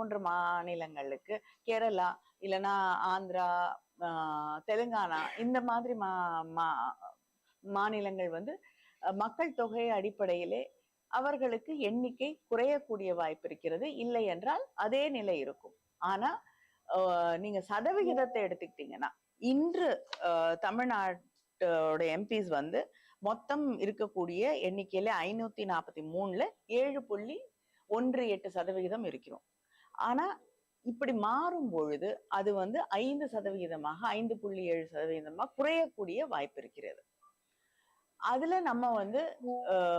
போன்ற மாநிலங்களுக்கு கேரளா இல்லைன்னா ஆந்திரா தெலுங்கானா இந்த மாதிரி மா மா- மாநிலங்கள் வந்து மக்கள் தொகை அடிப்படையிலே அவர்களுக்கு எண்ணிக்கை குறையக்கூடிய வாய்ப்பு இருக்கிறது. இல்லை என்றால் அதே நிலை இருக்கும். ஆனா நீங்க சதவிகிதத்தை எடுத்துக்கிட்டீங்கன்னா இன்று ஆஹ், தமிழ்நாட்டோட எம்பிஸ் வந்து மொத்தம் இருக்கக்கூடிய எண்ணிக்கையில ஐநூத்தி நாற்பத்தி மூணுல ஏழு புள்ளி ஒன்று எட்டு சதவிகிதம் இருக்கிறோம். ஆனா இப்படி மாறும் பொழுது அது வந்து ஐந்து சதவிகிதமாக ஐந்து புள்ளி ஏழு சதவிகிதமாக குறையக்கூடிய வாய்ப்பு இருக்கிறது. அதுல நம்ம வந்து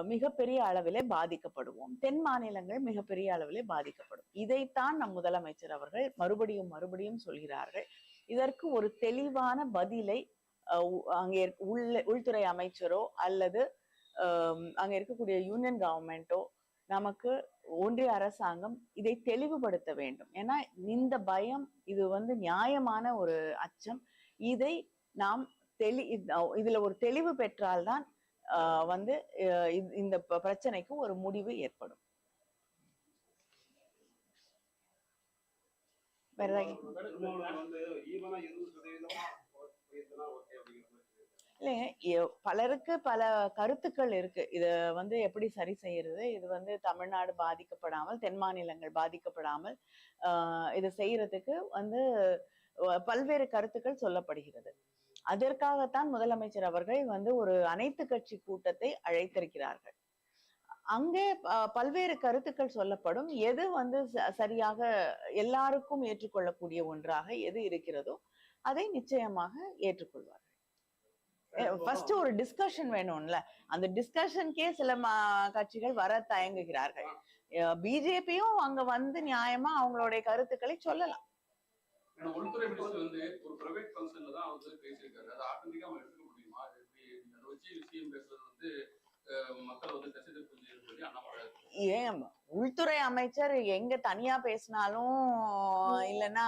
மிகப்பெரிய அளவிலே பாதிக்கப்படுவோம். தென் மாநிலங்கள் மிகப்பெரிய அளவிலே பாதிக்கப்படும். இதைத்தான் நம் முதலமைச்சர் அவர்கள் மறுபடியும் மறுபடியும் சொல்கிறார்கள். இதற்கு ஒரு தெளிவான பதிலை அஹ், அங்கே உள்ள உள்துறை அமைச்சரோ அல்லது அஹ், அங்க இருக்கக்கூடிய யூனியன் கவர்மெண்ட்டோ நமக்கு ஒன்றிய அரசாங்கம் இதை தெளிவுபடுத்த வேண்டும். ஏன்னா இந்த பயம் இது வந்து நியாயமான ஒரு அச்சம். இதை நாம் தெளி இது- இதுல ஒரு தெளிவு பெற்றால்தான் ஆஹ் வந்து அஹ் இந்த- இந்த ப- பிரச்சனைக்கு ஒரு முடிவு ஏற்படும். வேற ஏதாவது திருமாவளவன் வந்து ஈவனா இருபது சதவீதமா உயர்த்தினா ஓகே அப்படிங்கிற மாதிரி சொல்லியிருக்காரு. இல்லைங்க. பலருக்கு பல கருத்துக்கள் இருக்கு. இதை வந்து எப்படி சரி செய்யறது? இது வந்து தமிழ்நாடு பாதிக்கப்படாமல் தென் மாநிலங்கள் பாதிக்கப்படாமல் ஆஹ் இதை செய்யறதுக்கு வந்து பல்வேறு கருத்துக்கள் சொல்லப்படுகிறது. அதற்காகத்தான் முதலமைச்சர் அவர்கள் வந்து ஒரு அனைத்து கட்சி கூட்டத்தை அழைத்திருக்கிறார்கள். அங்கே பல்வேறு கருத்துக்கள் சொல்லப்படும். எது வந்து ச- சரியாக எல்லாருக்கும் ஏற்றுக்கொள்ளக்கூடிய ஒன்றாக எது இருக்கிறதோ அதை நிச்சயமாக ஏற்றுக்கொள்வார்கள். ஃபர்ஸ்ட் ஒரு டிஸ்கஷன் வேணும்ல. அந்த டிஸ்கஷனுக்கே சில கட்சிகள் வர தயங்குகிறார்கள். பிஜேபியும் அங்க வந்து நியாயமா அவங்களுடைய கருத்துக்களை சொல்லலாம். ஏன்னா உள்துறை மினிஸ்டர் வந்து ஒரு பிரைவேட் ஃபங்க்ஷன்ல தான் வந்து பேசியிருக்காரு. அதை ஆட்டோமேட்டிக்கா அவங்க எடுத்துக்க முடியுமா? அது எப்படி அதை வச்சு சிஎம் பேசுறது வந்து அஹ், மக்கள் வந்து திசை திருப்பி சொல்லி அண்ணாமலை ஏன் உள்துறை அமைச்சர் எங்க தனியா பேசினாலும் இல்லைன்னா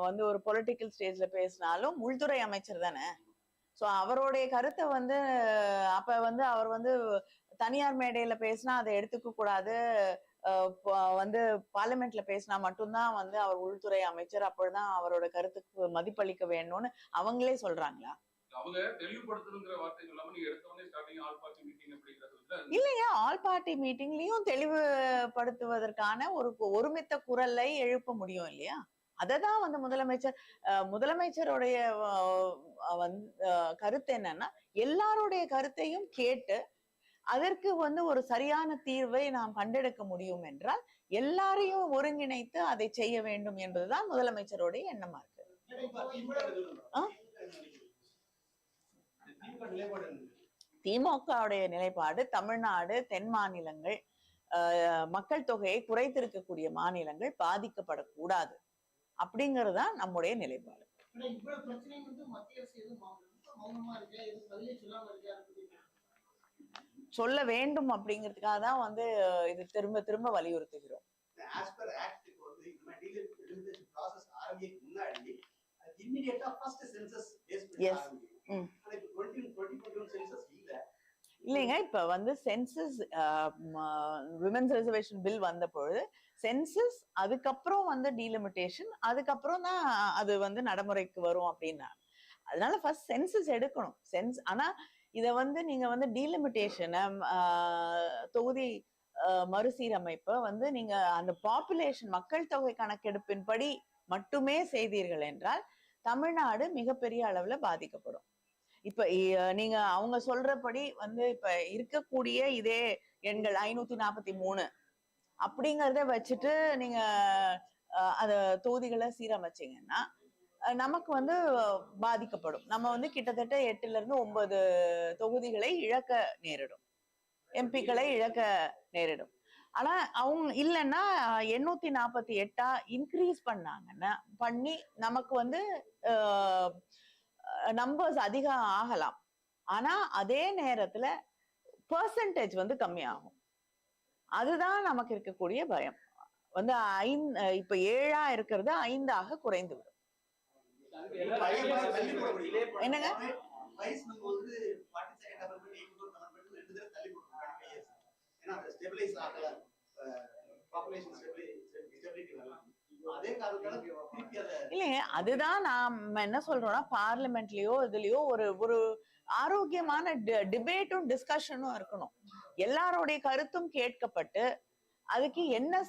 வந்து ஒரு பொலிட்டிக்கல் ஸ்டேஜ்ல பேசினாலும் உள்துறை அமைச்சர் தானே? சோ அவருடைய கருத்தை வந்து அப்ப வந்து அவர் வந்து தனியார் மேடையில பேசினா அதை எடுத்துக்க கூடாது. வந்து பார்லிமெண்ட்ல பேசினா மட்டும்தான் வந்து அவர் உள்துறை அமைச்சர். அப்பொழுதுதான் அவரோட கருத்துக்கு மதிப்பளிக்க வேணும்னு அவங்களே சொல்றாங்களா? இல்லையா? ஆல் பார்ட்டி மீட்டிங்லயும் தெளிவுபடுத்துவதற்கான ஒரு ஒருமித்த குரலை எழுப்ப முடியும் இல்லையா? அததான் வந்து முதலமைச்சர் முதலமைச்சருடைய வந்து கருத்து என்னன்னா எல்லாருடைய கருத்தையும் கேட்டு அதற்கு வந்து ஒரு சரியான தீர்வை நாம் கண்டெடுக்க முடியும் என்றால் எல்லாரையும் ஒருங்கிணைத்து அதை செய்ய வேண்டும் என்பதுதான் முதலமைச்சருடைய எண்ணமா இருக்கு. திமுகவுடைய நிலைப்பாடு தமிழ்நாடு தென் மாநிலங்கள் ஆஹ், மக்கள் தொகையை குறைத்திருக்கக்கூடிய மாநிலங்கள் பாதிக்கப்படக்கூடாது. அப்படிங்கிறது தான் நம்முடைய நிலைப்பாடு? சொல்ல வேண்டும் அப்படிங்கிறதுக்காக தான் வந்து இது திரும்ப திரும்ப வலியுறுத்துகிறோம். As per act இப்போ வந்து இந்த மாதிரி delimitation process ஆரம்பிக்க முன்னாடி இம்மிடியேட்டா ஃபர்ஸ்ட் சென்சஸ் பேஸ் பண்ணி. ஆரம்பிக்கும். டுவெண்ட்டி டுவெண்ட்டி டுவெண்ட்டி சென்சஸ் இல்ல இல்லைங்க இப்ப வந்து சென்சஸ் விமென்ஸ் ரிசர்வேஷன் பில் வந்த பொழுது சென்சஸ் அதுக்கப்புறம் வந்து டீலிமிட்டேஷன் அதுக்கப்புறம் தான் அது வந்து நடைமுறைக்கு வரும் அப்படின்னா அதனால ஃபர்ஸ்ட் சென்சஸ் எடுக்கணும். சென்ஸ் ஆனா இதை வந்து நீங்க வந்து டீலிமிட்டேஷனை தொகுதி மறுசீரமைப்பை வந்து நீங்க அந்த பாப்புலேஷன் மக்கள் தொகை கணக்கெடுப்பின்படி மட்டுமே செய்தீர்கள் என்றால் தமிழ்நாடு மிகப்பெரிய அளவுல பாதிக்கப்படும். இப்ப நீங்க அவங்க சொல்றபடி வந்து இப்ப இருக்கக்கூடிய இதே எண்கள் ஐநூத்தி நாற்பத்தி மூணு அப்படிங்கறத வச்சுட்டு நீங்க அஹ், அத தொகுதிகளை சீரமைச்சீங்கன்னா நமக்கு வந்து பாதிக்கப்படும். நம்ம வந்து கிட்டத்தட்ட எட்டுல இருந்து ஒன்பது தொகுதிகளை இழக்க நேரிடும். எம்பிக்களை இழக்க நேரிடும். ஆனா அவங்க இல்லைன்னா எண்ணூத்தி நாற்பத்தி எட்டா இன்க்ரீஸ் பண்ணாங்கன்னா பண்ணி நமக்கு வந்து நம்பர்ஸ் அதிகம் ஆகலாம். ஆனா அதே நேரத்துல பர்சன்டேஜ் வந்து கம்மியாகும். அதுதான் நமக்கு இருக்கக்கூடிய பயம். வந்து ஐந்து இப்ப ஏழா இருக்கிறது ஐந்தாக குறைந்து விடும். என்னங்க? பாப்புலேஷன் இல்லைங்க அதுதான் நாம என்ன சொல்றோம்னா பார்லிமெண்ட்லயோ இதுலயோ ஒரு ஒரு ஆரோக்கியமான டிபேட்டும் டிஸ்கஷனும் இருக்கணும். எல்லாருடைய கருத்தும் கேட்கப்பட்டு அதுக்கு என்ன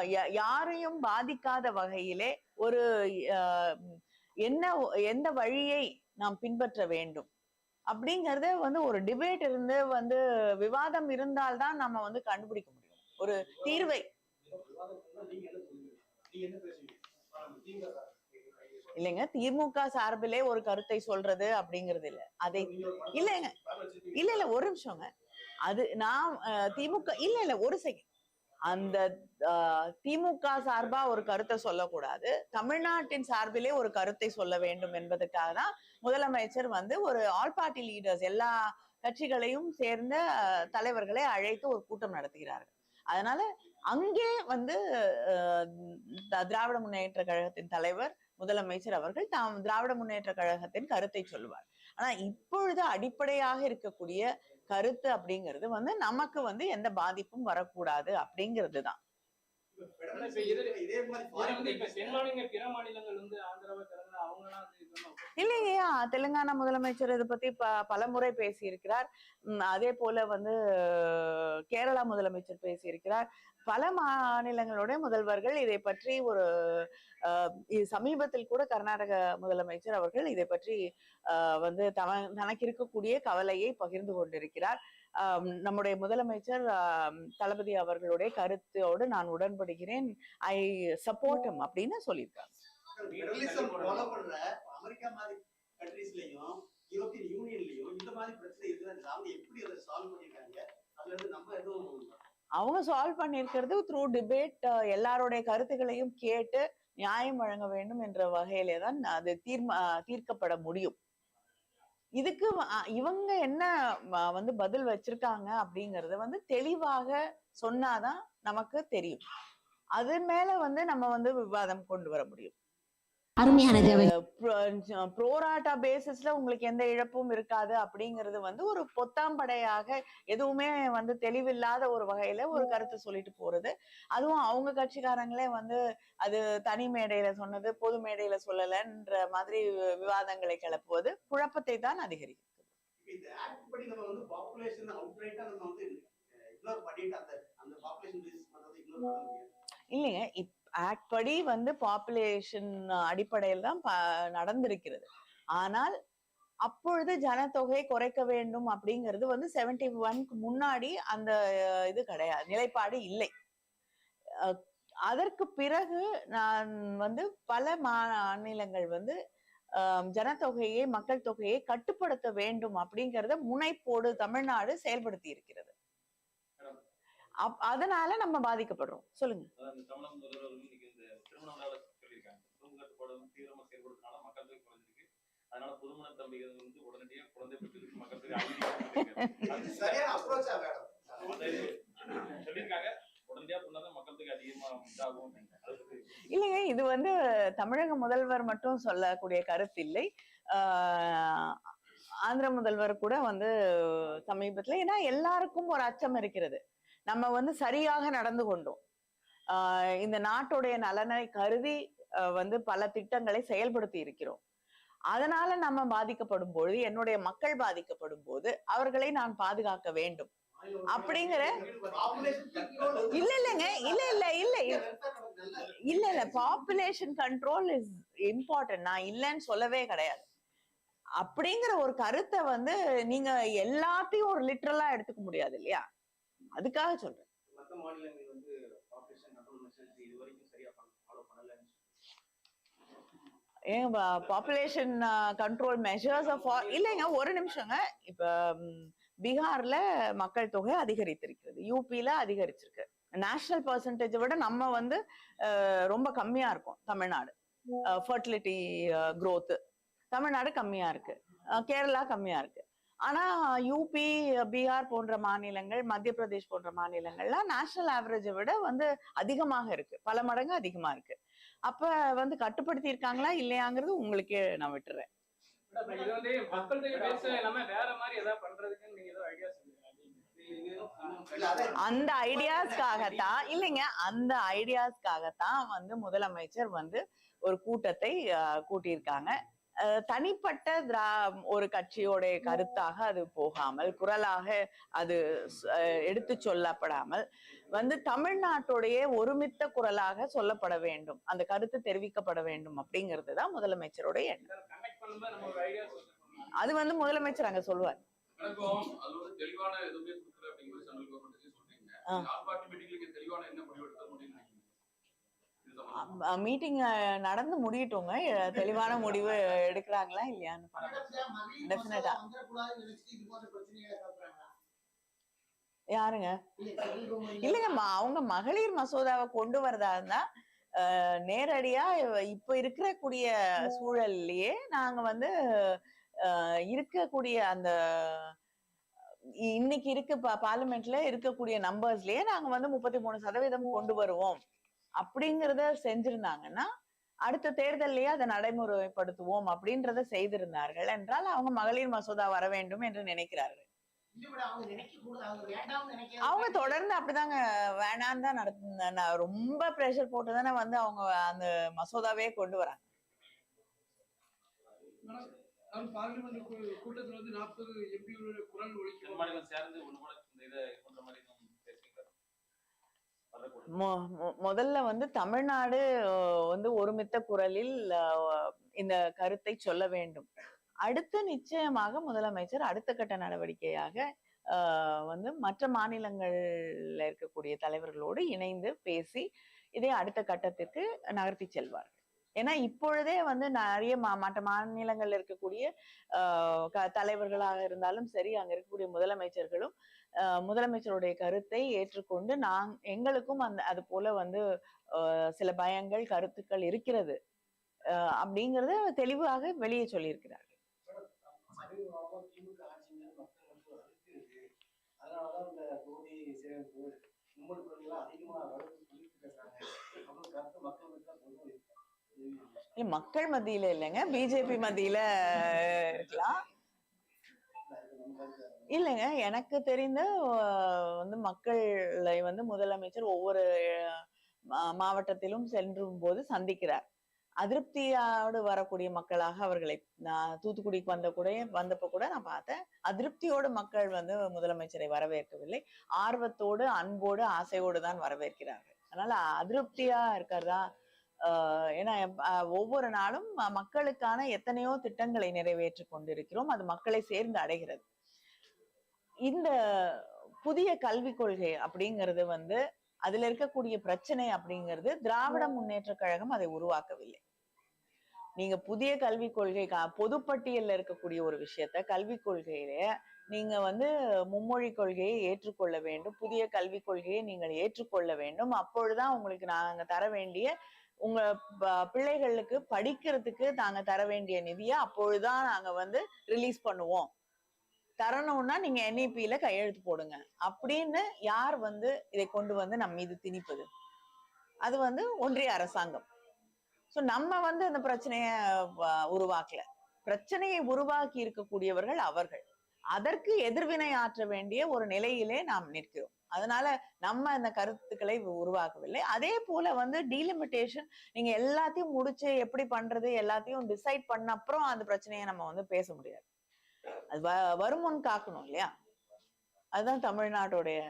யா- யாரையும் பாதிக்காத வகையிலே ஒரு என்ன எந்த வழியை நாம் பின்பற்ற வேண்டும்? அப்படிங்கறத வந்து ஒரு டிபேட் இருந்து வந்து விவாதம் இருந்தால்தான் நம்ம வந்து கண்டுபிடிக்க முடியும். ஒரு தீர்வை. இல்லைங்க திமுக சார்பிலே ஒரு கருத்தை சொல்றது அப்படிங்கறது இல்ல. அதை இல்லைங்க. இல்ல இல்ல ஒரு நிமிஷங்க. அது நான் திமுக இல்ல இல்ல ஒரு செகண்ட் அந்த திமுக சார்பா ஒரு கருத்தை சொல்லக்கூடாது. தமிழ்நாட்டின் சார்பிலே ஒரு கருத்தை சொல்ல வேண்டும் என்பதற்காக தான் முதலமைச்சர் வந்து ஒரு ஆல் பார்ட்டி லீடர்ஸ் எல்லா கட்சிகளையும் சேர்ந்த தலைவர்களை அழைத்து ஒரு கூட்டம் நடத்துகிறார்கள். அதனால அங்கே வந்து திராவிட முன்னேற்ற கழகத்தின் தலைவர் முதலமைச்சர் அவர்கள் தாம் திராவிட முன்னேற்ற கழகத்தின் கருத்தை சொல்லுவார். ஆனா இப்பொழுது அடிப்படையாக இருக்கக்கூடிய கருத்து அப்படிங்கிறது வந்து நமக்கு வந்து எந்த பாதிப்பும் வரக்கூடாது அப்படிங்கிறது தான். இதே மாதிரி பிற மாநிலங்கள் வந்து ஆந்திராவை தெலுங்கானா அவங்க எல்லாம் வந்து இல்லையா தெலுங்கானா முதலமைச்சர் இதை பத்தி ப பலமுறை பேசியிருக்கிறார். அதே போல வந்து கேரளா முதலமைச்சர் பேசியிருக்கிறார். பல மாநிலங்களுடைய முதல்வர்கள் இதை பற்றி ஒரு சமீபத்தில் கூட கர்நாடக முதலமைச்சர் அவர்கள் இதை பற்றி அஹ், வந்து தம தனக்கு இருக்கக்கூடிய கவலையை பகிர்ந்து கொண்டிருக்கிறார். நம்முடைய முதலமைச்சர் தளபதி அவர்களுடைய கருத்தோடு நான் உடன்படுகிறேன். ஐ சப்போர்ட் அப்படின்னு சொல்லியிருக்காங்க. அமெரிக்கா மாதிரி கண்ட்ரீஸ்லயும் யூரோப்பியன் யூனியன்லயும் இந்த மாதிரி பிரச்சனை இருக்குதா? அவங்க எப்படி அதை சால்வ் பண்ணிருக்காங்க அதுல இருந்து நம்ம எதுவும் அவங்க சால்வ் பண்ணிருக்கிறது த்ரூ டிபேட் எல்லாருடைய கருத்துக்களையும் கேட்டு நியாயம் வழங்க வேண்டும் என்ற வகையிலே தான் அது தீர்மா தீர்க்கப்பட முடியும். இதுக்கு இவங்க என்ன வந்து பதில் வச்சிருக்காங்க அப்படிங்கறத வந்து தெளிவாக சொன்னாதான் நமக்கு தெரியும். அது மேல வந்து நம்ம வந்து விவாதம் கொண்டு வர முடியும். அருமையான தேவை ப்ரோராட்டா பேசிஸ்ல உங்களுக்கு எந்த இழப்பும் இருக்காது அப்படிங்கிறது வந்து ஒரு பொத்தாம்படையாக எதுவுமே வந்து தெளிவில்லாத ஒரு வகையில ஒரு கருத்து சொல்லிட்டு போறது. அதுவும் அவங்க கட்சிக்காரங்களே வந்து அது தனி மேடையில சொன்னது பொது மேடையில சொல்லலன்ற மாதிரி விவாதங்களை கிளப்புவது குழப்பத்தை தான் அதிகரிக்கும். இப்ப இந்த ஆக்ட் படி நம்ம வந்து பாப்புலேஷன் அவுட்ரைட்டா நம்ம வந்து இக்னோர் பண்ணிட்டு அந்த அந்த பாப்புலேஷன் பேசிஸ் பண்றது இக்னோர் பண்ண முடியாது. இல்லைங்க இப் ஆக்ட் படி வந்து பாப்புலேஷன் அடிப்படையில் தான் நடந்திருக்கிறது. ஆனால் அப்பொழுது ஜனத்தொகை குறைக்க வேண்டும் அப்படிங்கிறது வந்து செவன்டி ஒன்க்கு முன்னாடி அந்த இது கிடையாது நிலைப்பாடு இல்லை. அதற்கு பிறகு நான் வந்து பல மாநிலங்கள் வந்து ஜனத்தொகையை மக்கள் தொகையை கட்டுப்படுத்த வேண்டும் அப்படிங்கிறத முனைப்போடு தமிழ்நாடு செயல்படுத்தி இருக்கிறது. அப்- அதனால நம்ம பாதிக்கப்படுறோம். சொல்லுங்க. அதனால புதுமண தம்பிகள் வந்து உடனடியாக குழந்தை மக்கள் சொல்லியிருக்காங்க. இல்லைங்க இது வந்து தமிழக முதல்வர் மட்டும் சொல்லக்கூடிய கருத்து இல்லை. ஆஹ் ஆந்திர முதல்வர் கூட வந்து சமீபத்துல ஏன்னா எல்லாருக்கும் ஒரு அச்சம் இருக்கிறது. நம்ம வந்து சரியாக நடந்து கொண்டோம். இந்த நாட்டுடைய நலனை கருதி வந்து பல திட்டங்களை செயல்படுத்தி இருக்கிறோம். அதனால நம்ம பாதிக்கப்படும் பொழுது என்னுடைய மக்கள் பாதிக்கப்படும் போது அவர்களை நான் பாதுகாக்க வேண்டும். அப்படிங்கிற இல்ல இல்லங்க. இல்ல இல்ல இல்ல. இல்ல இல்ல. பாப்புலேஷன் கண்ட்ரோல் இஸ் இம்பார்ட்டன்ட் நான் இல்லைன்னு சொல்லவே கிடையாது. அப்படிங்கிற ஒரு கருத்தை வந்து நீங்க எல்லாத்தையும் ஒரு லிட்ரலா எடுத்துக்க முடியாது இல்லையா? அதுக்காக சொல்றேன். ஏங்க பாப்புலேஷன் கண்ட்ரோல் மெஷர்ஸ் ஆஃப் இல்லைங்க ஒரு நிமிஷங்க. இப்ப பீகார்ல மக்கள் தொகை அதிகரித்திருக்கிறது. யூபில அதிகரிச்சிருக்கு. நேஷனல் பர்சன்டேஜை விட நம்ம வந்து ரொம்ப கம்மியா இருக்கும் தமிழ்நாடு. Fertility growth. தமிழ்நாடு கம்மியா இருக்கு. கேரளா கம்மியா இருக்கு. ஆனா யூபி பீகார் போன்ற மாநிலங்கள் மத்திய பிரதேஷ் போன்ற மாநிலங்கள்லாம் நேஷனல் ஆவரேஜை விட வந்து அதிகமாக இருக்கு. பல மடங்கு அதிகமா இருக்கு. அப்ப வந்து கட்டுப்படுத்தி இருக்காங்களா இல்லையாங்கிறது உங்களுக்கே நான் விட்டுறேன். அந்த ஐடியாஸ்க்காகத்தான் இல்லைங்க அந்த ஐடியாஸ்க்காகத்தான் வந்து முதலமைச்சர் வந்து ஒரு கூட்டத்தை கூட்டியிருக்காங்க. தனிப்பட்ட திரா ஒரு கட்சியோட கருத்தாக அது போகாமல் குரலாக அது எடுத்து சொல்லப்படாமல் வந்து தமிழ்நாட்டுடைய ஒருமித்த குரலாக சொல்லப்பட வேண்டும். அந்த கருத்து தெரிவிக்கப்பட வேண்டும் அப்படிங்கிறது தான் முதலமைச்சருடைய எண்ணம். அது வந்து முதலமைச்சர் அங்க சொல்லுவார். தெளிவான மீட்டிங் நடந்து முடியட்டுங்க. தெளிவான முடிவு எடுக்கிறாங்களா இல்லையான்னு டெஃபினட்டா யாருங்க? இல்ல, இல்லைங்கம்மா அவங்க மகளிர் மசோதாவை கொண்டு வரதா இருந்தா நேரடியா இப்ப இருக்கக்கூடிய சூழல்லையே நாங்க வந்து இருக்கக்கூடிய அந்த இன்னைக்கு இருக்கு பார்லிமெண்ட்ல இருக்கக்கூடிய நம்பர்ஸ்லயே நாங்க வந்து முப்பத்தி மூணு சதவீதம் கொண்டு வருவோம். அப்படிங்கறத செஞ்சிருந்தாங்கன்னா அடுத்த தேர்தல்லயே அதை நடைமுறைப்படுத்துவோம் அப்படின்றத செய்திருந்தார்கள் என்றால் அவங்க மகளிர் மசோதா வர வேண்டும் என்று நினைக்கிறார்கள். அவங்க நினைக்கக்கூடாது, அவங்க வேண்டாம்னு நினைக்காத அவங்க தொடர்ந்து அப்படிதாங்க வேணான்னு தான் நடத்து ரொம்ப ப்ரெஷர் போட்டு தானே வந்து அவங்க அந்த மசோதாவே கொண்டு வராங்க. பார்லிமெண்ட் கூட்டத்தில் வந்து நாற்பது எம்பியோட குரல் ஒழிக்கும் சேர்ந்து ஒண்ணு கூட இந்த இதை பண்ற மாதிரி எதுவும் பேசுறீங்களா வரக்கூடாது மொ- மொ- முதல்ல வந்து தமிழ்நாடு வந்து ஒருமித்த குரலில் இந்த கருத்தை சொல்ல வேண்டும். அடுத்து நிச்சயமாக முதலமைச்சர் அடுத்த கட்ட நடவடிக்கையாக வந்து மற்ற மாநிலங்கள்ல இருக்கக்கூடிய தலைவர்களோடு இணைந்து பேசி இதை அடுத்த கட்டத்திற்கு நகர்த்தி செல்வார்கள். ஏன்னா இப்பொழுதே வந்து நிறைய மா- மற்ற மாநிலங்கள்ல இருக்கக்கூடிய தலைவர்களாக இருந்தாலும் சரி அங்க இருக்கக்கூடிய முதலமைச்சர்களும் முதலமைச்சருடைய கருத்தை ஏற்றுக்கொண்டு நாங் எங்களுக்கும் அந்த அது போல வந்து சில பயங்கள் கருத்துக்கள் இருக்கிறது. அஹ், அப்படிங்கறத தெளிவாக வெளியே சொல்லியிருக்கிறார் மக்கள் மக்கள் மத்தியில இல்லைங்க. பிஜேபி மத்தியில இருக்கலாம். இல்லைங்க. எனக்கு தெரிந்த வந்து மக்களை வந்து முதலமைச்சர் ஒவ்வொரு மாவட்டத்திலும் சென்றும் போது சந்திக்கிறார். அதிருப்தியோடு வரக்கூடிய மக்களாக அவர்களை நான் தூத்துக்குடிக்கு வந்த கூட வந்தப்ப கூட நான் பார்த்தேன். அதிருப்தியோடு மக்கள் வந்து முதலமைச்சரை வரவேற்கவில்லை. ஆர்வத்தோடு அன்போடு ஆசையோடு தான் வரவேற்கிறார்கள். அதனால அதிருப்தியா இருக்கிறதா ஆஹ் ஏன்னா ஒவ்வொரு நாளும் மக்களுக்கான எத்தனையோ திட்டங்களை நிறைவேற்றி கொண்டிருக்கிறோம். அது மக்களை சேர்ந்து அடைகிறது. இந்த புதிய கல்விக் கொள்கை அப்படிங்கிறது வந்து அதுல இருக்கக்கூடிய பிரச்சனை அப்படிங்கிறது திராவிட முன்னேற்ற கழகம் அதை உருவாக்கவில்லை. நீங்க புதிய கல்விக் கொள்கை கா- பொதுப்பட்டியல்ல இருக்கக்கூடிய ஒரு விஷயத்த கல்விக் கொள்கையில நீங்க வந்து மும்மொழி கொள்கையை ஏற்றுக்கொள்ள வேண்டும் புதிய கல்விக் கொள்கையை நீங்கள் ஏற்றுக்கொள்ள வேண்டும். அப்பொழுதுதான் உங்களுக்கு நாங்க தர வேண்டிய உங்க பிள்ளைகளுக்கு படிக்கிறதுக்கு நாங்க தர வேண்டிய நிதியை அப்பொழுதுதான் நாங்க வந்து ரிலீஸ் பண்ணுவோம். தரணும்னா நீங்க என்இபியில கையெழுத்து போடுங்க. அப்படின்னு யார் வந்து இதை கொண்டு வந்து நம்ம மீது திணிப்பது? அது வந்து ஒன்றிய அரசாங்கம். சோ நம்ம வந்து அந்த பிரச்சனைய உருவாக்கல. பிரச்சனையை உருவாக்கி இருக்கக்கூடியவர்கள் அவர்கள். அதற்கு எதிர்வினை ஆற்ற வேண்டிய ஒரு நிலையிலே நாம் நிற்கிறோம். அதனால நம்ம அந்த கருத்துக்களை உருவாக்கவில்லை. அதே போல வந்து டீலிமிட்டேஷன் நீங்க எல்லாத்தையும் முடிச்சு எப்படி பண்றது எல்லாத்தையும் டிசைட் பண்ண அப்புறம் அந்த பிரச்சனையை நம்ம வந்து பேச முடியாது. அது வ- வருமுன் காக்கணும் இல்லையா? அதுதான் தமிழ்நாட்டுடைய